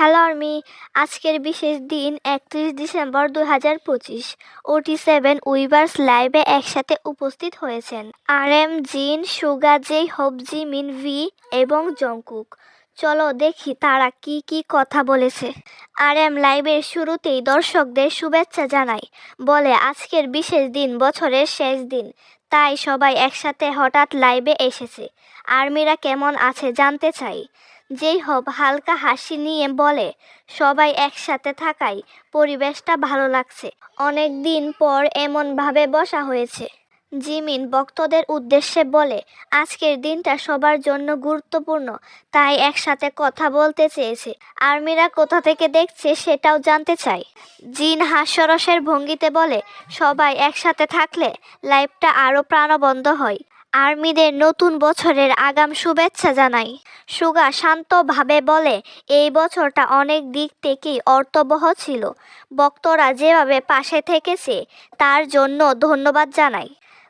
Hello army, আজকের বিশেষ দিন একত্রিশ ডিসেম্বর দু হাজার পঁচিশ। ওটি সেভেন উইভার্স লাইভে একসাথে উপস্থিত হয়েছেন। আর এম জিন, সুগা হবজি মিন ভি এবং জংকুক। চলো দেখি তারা কি কি কথা বলেছে। আর এম লাইভের শুরুতেই দর্শকদের শুভেচ্ছা জানাই। বলে, আজকের বিশেষ দিন বছরের শেষ দিন। তাই সবাই একসাথে হঠাৎ লাইভে এসেছে। আর্মিরা কেমন আছে জানতে চাই। যেই হোক হালকা হাসি নিয়ে বলে, সবাই একসাথে থাকায় পরিবেশটা ভালো লাগছে। অনেক দিন পর এমনভাবে বসা হয়েছে। জিমিন ভক্তদের উদ্দেশ্যে বলে, আজকের দিনটা সবার জন্য গুরুত্বপূর্ণ, তাই একসাথে কথা বলতে চেয়েছে। আর্মিরা কোথা থেকে দেখছে সেটাও জানতে চাই। জিন হাস্যরসের ভঙ্গিতে বলে, সবাই একসাথে থাকলে লাইফটা আরও প্রাণবন্ধ হয়। আর্মিদের নতুন বছরের আগাম শুভেচ্ছা জানাই। সুগা শান্তভাবে বলে, এই বছরটা অনেক দিক থেকেই অর্থবহ ছিল। বক্তরা যেভাবে পাশে থেকেছে, তার জন্য ধন্যবাদ জানাই।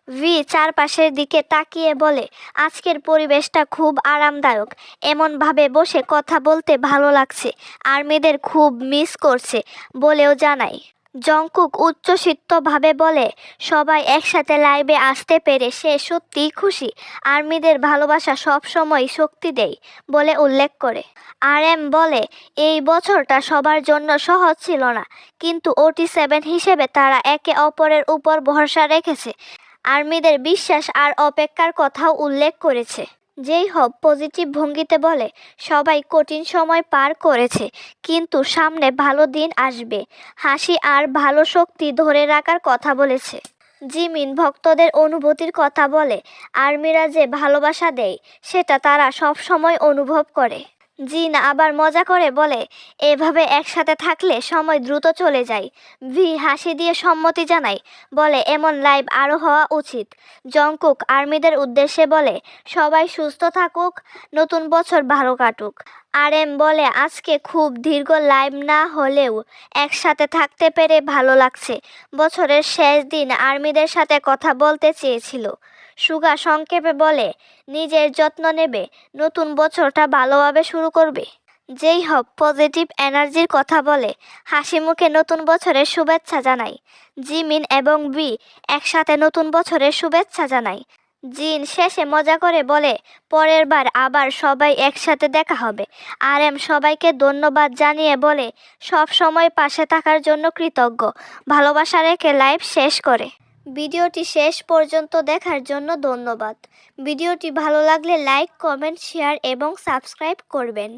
ভি চারপাশের দিকে তাকিয়ে বলে, আজকের পরিবেশটা খুব আরামদায়ক। এমনভাবে বসে কথা বলতে ভালো লাগছে। আর্মিদের খুব মিস করছে বলেও জানাই। জংকুক উচ্চসিক্তভাবে বলে, সবাই একসাথে লাইভে আসতে পেরে সে সত্যিই খুশি। আর্মিদের ভালোবাসা সব সময় শক্তি দেয়, বলে উল্লেখ করে। আর এম বলে, এই বছরটা সবার জন্য সহজ ছিল না, কিন্তু ওটি সেভেন হিসেবে তারা একে অপরের উপর ভরসা রেখেছে। আর্মিদের বিশ্বাস আর অপেক্ষার কথাও উল্লেখ করেছে। যেই হোক পজিটিভ ভঙ্গিতে বলে, সবাই কঠিন সময় পার করেছে, কিন্তু সামনে ভালো দিন আসবে। হাসি আর ভালো শক্তি ধরে রাখার কথা বলেছে। জিমিন ভক্তদের অনুভূতির কথা বলে, আর্মিরা যে ভালোবাসা দেয়, সেটা তারা সব সময় অনুভব করে। জিন আবার মজা করে বলে, এভাবে একসাথে থাকলে সময় দ্রুত চলে যায়। ভি হাসি দিয়ে সম্মতি জানায়, বলে, এমন লাইভ আরও হওয়া উচিত। জংকুক আর্মিদের উদ্দেশ্যে বলে, সবাই সুস্থ থাকুক, নতুন বছর ভালো কাটুক। আর এম বলে, আজকে খুব দীর্ঘ লাইভ না হলেও একসাথে থাকতে পেরে ভালো লাগছে। বছরের শেষ দিন আর্মিদের সাথে কথা বলতে চেয়েছিল। সুগা সংক্ষেপে বলে, নিজের যত্ন নেবে, নতুন বছরটা ভালোভাবে শুরু করবে। যেই হোক পজিটিভ এনার্জির কথা বলে, হাসি মুখে নতুন বছরের শুভেচ্ছা জানাই। জিমিন এবং বি একসাথে নতুন বছরের শুভেচ্ছা জানাই। জিন শেষে মজা করে বলে, পরের বার আবার সবাই একসাথে দেখা হবে। আর এম সবাইকে ধন্যবাদ জানিয়ে বলে, সব সময় পাশে থাকার জন্য কৃতজ্ঞ। ভালোবাসা রেখে লাইভ শেষ করে। ভিডিওটি শেষ পর্যন্ত দেখার জন্য ধন্যবাদ। ভিডিওটি ভালো লাগলে লাইক, কমেন্ট, শেয়ার এবং সাবস্ক্রাইব করবেন।